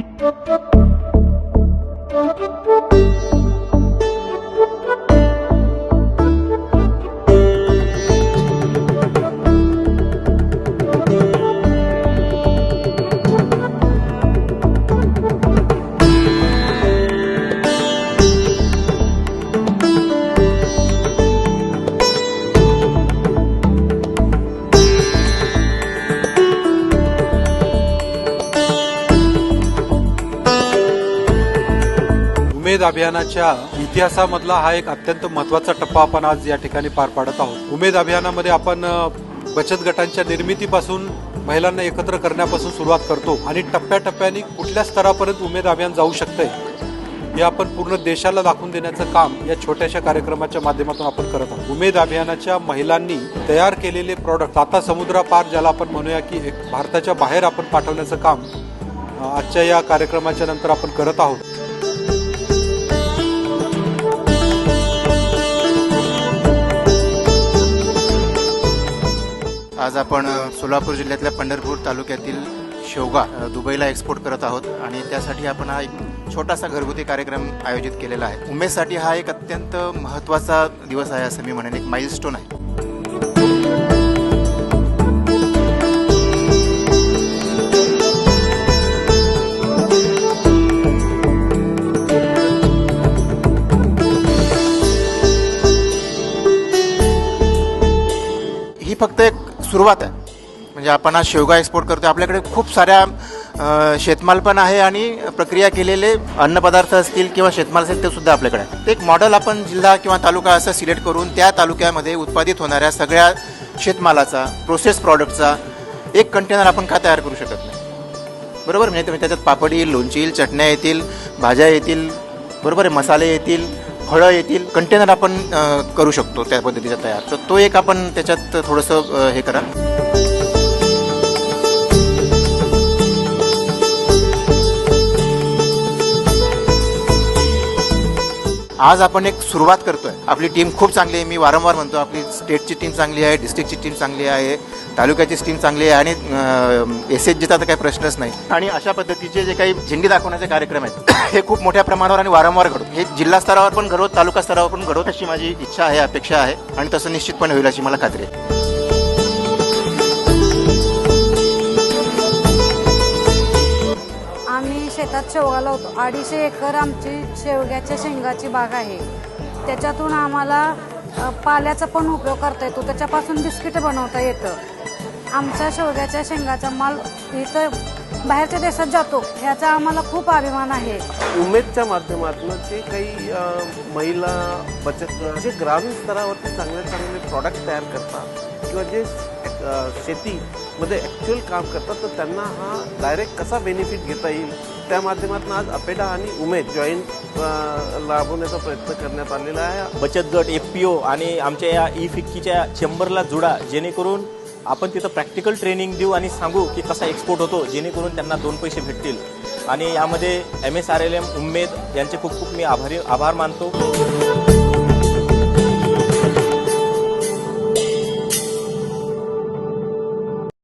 Thank you. उमेद अभियानाच्या इतिहासामधला हा एक अत्यंत महत्त्वाचा टप्पा आपण आज या ठिकाणी पार पाडत आहोत. उमेद अभियानामध्ये आपण बचत गटांच्या निर्मितीपासून महिलांना एकत्र करण्यापासून सुरुवात करतो आणि टप्प्याटप्प्याने कुठल्या स्तरापर्यंत उमेद अभियान जाऊ शकतंय हे आपण पूर्ण देशाला दाखवून देण्याचं काम या छोट्याशा कार्यक्रमाच्या माध्यमातून आपण करत आहोत. उमेद अभियानाच्या महिलांनी तयार केलेले प्रॉडक्ट आता समुद्रापार ज्याला आपण म्हणूया की एक भारताच्या बाहेर आपण पाठवण्याचं काम आजच्या या कार्यक्रमाच्या नंतर आपण करत आहोत. आज आपण सोलापूर जिल्ह्यातल्या पंढरपूर तालुक्यातील शेवगा दुबईला एक्सपोर्ट करत आहोत आणि त्यासाठी आपण हा एक छोटासा घरगुती कार्यक्रम आयोजित केलेला आहे. उमेदसाठी हा एक अत्यंत महत्त्वाचा दिवस आहे असं मी म्हणेन. एक माइलस्टोन आहे. ही फक्त एक सुरुवात आहे. म्हणजे आपण आज शेवगा एक्सपोर्ट करतो आपल्याकडे खूप साऱ्या शेतमाल पण आहे आणि प्रक्रिया केलेले अन्नपदार्थ असतील किंवा शेतमाल असेल ते सुद्धा आपल्याकडे आहे. ते एक मॉडेल आपण जिल्हा किंवा तालुका असं सिलेक्ट करून त्या तालुक्यामध्ये उत्पादित होणाऱ्या सगळ्या शेतमालाचा प्रोसेस प्रॉडक्टचा एक कंटेनर आपण का तयार करू शकत नाही? बरोबर? म्हणजे तुम्ही त्याच्यात पापड येईल लोणची येईल चटण्या येतील भाज्या येतील बरोबर आहे? मसाले येतील फळं येतील कंटेनर आपण करू शकतो त्या पद्धतीचा तयार. तर तो एक आपण त्याच्यात थोडंसं हे करा. आज आपण एक सुरुवात करतोय. आपली टीम खूप चांगली आहे. मी वारंवार म्हणतो आपली स्टेटची टीम चांगली आहे डिस्ट्रिक्टची टीम चांगली आहे तालुक्याची टीम चांगली आहे आणि एस एच जीचा तर काही प्रश्नच नाही. आणि अशा पद्धतीचे जे काही झेंडी दाखवण्याचे कार्यक्रम आहेत हे खूप मोठ्या प्रमाणावर आणि वारंवार घडत हे जिल्हा स्तरावर पण घडवत तालुका स्तरावर पण घडवत अशी माझी इच्छा आहे अपेक्षा आहे आणि तसं निश्चितपणे होईल अशी मला खात्री आहे. शेतात शेवगा लावतो. अडीचशे एकर आमची शेवग्याच्या शेंगाची बाग आहे. त्याच्यातून आम्हाला पाल्याचा पण उपयोग करता येतो. त्याच्यापासून बिस्किट बनवता येतं. आमच्या शेवग्याच्या शेंगाचा माल इथं बाहेरच्या देशात जातो. ह्याचा आम्हाला खूप अभिमान आहे. उमेदच्या माध्यमातून जे काही महिला बचत जे ग्रामीण स्तरावरती चांगले चांगले प्रॉडक्ट तयार करतात किंवा जे शेतीमध्ये ॲक्च्युअल काम करतात तर त्यांना हा डायरेक्ट कसा बेनिफिट घेता येईल? त्या माध्यमातून आज अपेडा आणि उमेद जॉईंट लाभवण्याचा प्रयत्न करण्यात आलेला आहे. बचत गट एफ पी ओ आणि आमच्या या ई फिक्कीच्या चेंबरला जुडा जेणेकरून आपण तिथं प्रॅक्टिकल ट्रेनिंग देऊ आणि सांगू की कसा एक्सपोर्ट होतो जेणेकरून त्यांना दोन पैसे भेटतील. आणि यामध्ये M S R L M Umed यांचे खूप खूप मी आभारी आभार मानतो.